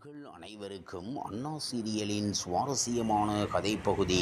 நேயர்கள் அனைவருக்கும் அண்ணா சீரியலின் சுவாரஸ்யமான கதைப்பகுதி.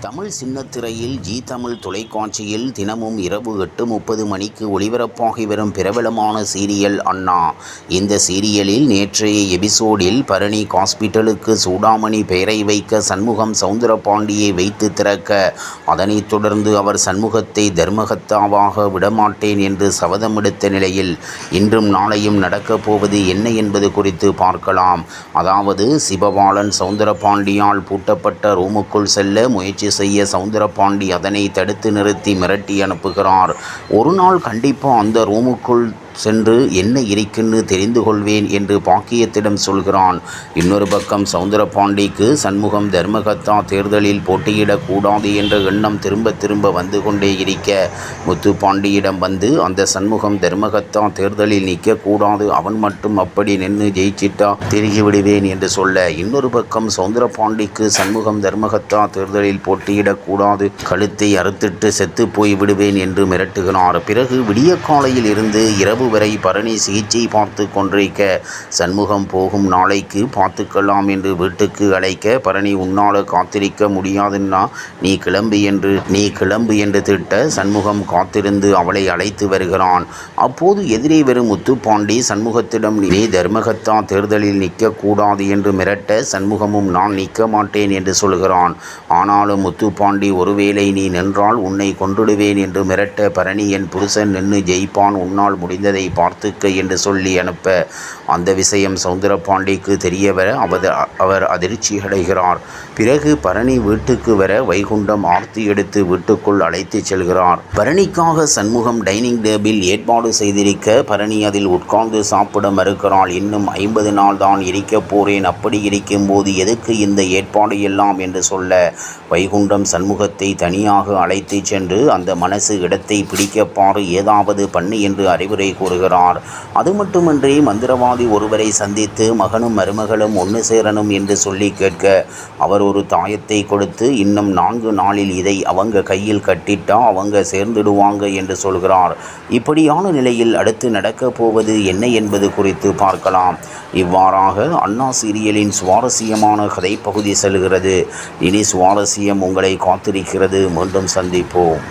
தமிழ் சின்னத்திரையில் ஜி தமிழ் தொலைக்காட்சியில் தினமும் இரவு எட்டு முப்பது மணிக்கு ஒளிபரப்பாகி வரும் பிரபலமான சீரியல் அண்ணா. இந்த சீரியலில் நேற்றைய எபிசோடில் பரணி ஹாஸ்பிட்டலுக்கு சூடாமணி பெயரை வைக்க சண்முகம் சவுந்தரபாண்டியை வைத்து திறக்க அதனைத் தொடர்ந்து அவர் சண்முகத்தை தர்மகத்தாவாக விடமாட்டேன் என்று சபதமெடுத்த நிலையில் இன்றும் நாளையும் நடக்கப் போவது என்ன என்பது குறித்து பார்க்கலாம். அதாவது சிவபாலன் சவுந்தரபாண்டியால் பூட்டப்பட்ட ரூமுக்குள் செல்ல முயற்சி செய்ய சவுந்தரபாண்டி அதனை தடுத்து நிறுத்தி மிரட்டி அனுப்புகிறார். ஒரு நாள் கண்டிப்பாக அந்த ரூமுக்குள் சென்று என்ன இருக்குன்னு தெரிந்து கொள்வேன் என்று பாக்கியத்திடம் சொல்கிறான். இன்னொரு பக்கம் சவுந்தரபாண்டிக்கு சண்முகம் தர்மகத்தா தேர்தலில் போட்டியிடக்கூடாது என்ற எண்ணம் திரும்ப திரும்ப வந்து கொண்டே இருக்க முத்துப்பாண்டியிடம் வந்து அந்த சண்முகம் தர்மகத்தா தேர்தலில் நிற்கக்கூடாது அவன் மட்டும் அப்படி நின்று ஜெயிச்சிட்டா தெரிகிவிடுவேன் என்று சொல்ல. இன்னொரு பக்கம் சவுந்தரபாண்டிக்கு சண்முகம் தர்மகத்தா தேர்தலில் போட்டியிடக்கூடாது கழுத்தை அறுத்திட்டு செத்து போய் விடுவேன் என்று மிரட்டுகிறார். பிறகு விடிய காலையில் இருந்து இரவு வரை பரணி சிகிச்சை பார்த்து கொண்டிருக்க சண்முகம் போகும் நாளைக்கு பார்த்துக்கலாம் என்று வீட்டுக்கு அழைக்க பரணி உன்னால காத்திருக்க முடியாதுன்னா நீ கிளம்பு என்று நீ கிளம்பு என்று திட்ட சண்முகம் காத்திருந்து அவளை அழைத்து வருகிறான். அப்போது எதிரே வரும் முத்துப்பாண்டி சண்முகத்திடம் நீ தர்மகத்தா தேர்தலில் நிற்கக்கூடாது என்று மிரட்ட சண்முகமும் நான் நிற்க மாட்டேன் என்று சொல்கிறான். ஆனாலும் முத்துப்பாண்டி ஒருவேளை நீ நின்றால் உன்னை கொன்றுடுவேன் என்று மிரட்ட பரணி என் புருஷன் நின்று ஜெயிப்பான் உன்னால் முடிந்ததை பார்த்துக்க என்று சொல்லி அனுப்ப அந்த விஷயம் சவுந்தரபாண்டிக்கு தெரிய வர அவர் அவர் அதிர்ச்சி அடைகிறார். பிறகு பரணி வீட்டுக்கு வர வைகுண்டம் ஆர்த்தி எடுத்து வீட்டுக்குள் அழைத்து செல்கிறார். பரணிக்காக சண்முகம் டைனிங் டேபிள் ஏற்பாடு செய்திருக்க பரணி அதில் உட்கார்ந்து சாப்பிட மறுக்கிறாள். இன்னும் ஐம்பது நாள் தான் இருக்க போறேன். அப்படி இருக்கும்போது எதுக்கு இந்த ஏற்பாடு எல்லாம் என்று சொல்ல வைகுண்டம் சண்முகத்தை தனியாக அழைத்து சென்று அந்த மனசு இடத்தை பிடிக்கப்பாறு ஏதாவது பண்ணு என்று அறிவுரை கூறுகிறார். அது மட்டுமின்றி மந்திரவாதி ஒருவரை சந்தித்து மகனும் மருமகளும் ஒன்று சேரணும் என்று சொல்லி கேட்க அவர் ஒரு தாயத்தை கொடுத்து இன்னும் நான்கு நாளில் இதை அவங்க கையில் கட்டிட்டா அவங்க சேர்ந்துடுவாங்க என்று சொல்கிறார். இப்படியான நிலையில் அடுத்து நடக்கப் போவது என்ன என்பது குறித்து பார்க்கலாம். இவ்வாறாக அண்ணா சீரியலின் சுவாரஸ்யமான கதைப்பகுதி செல்கிறது. இனி சுவாரஸ்யம் உங்களை காத்திருக்கிறது. மீண்டும் சந்திப்போம்.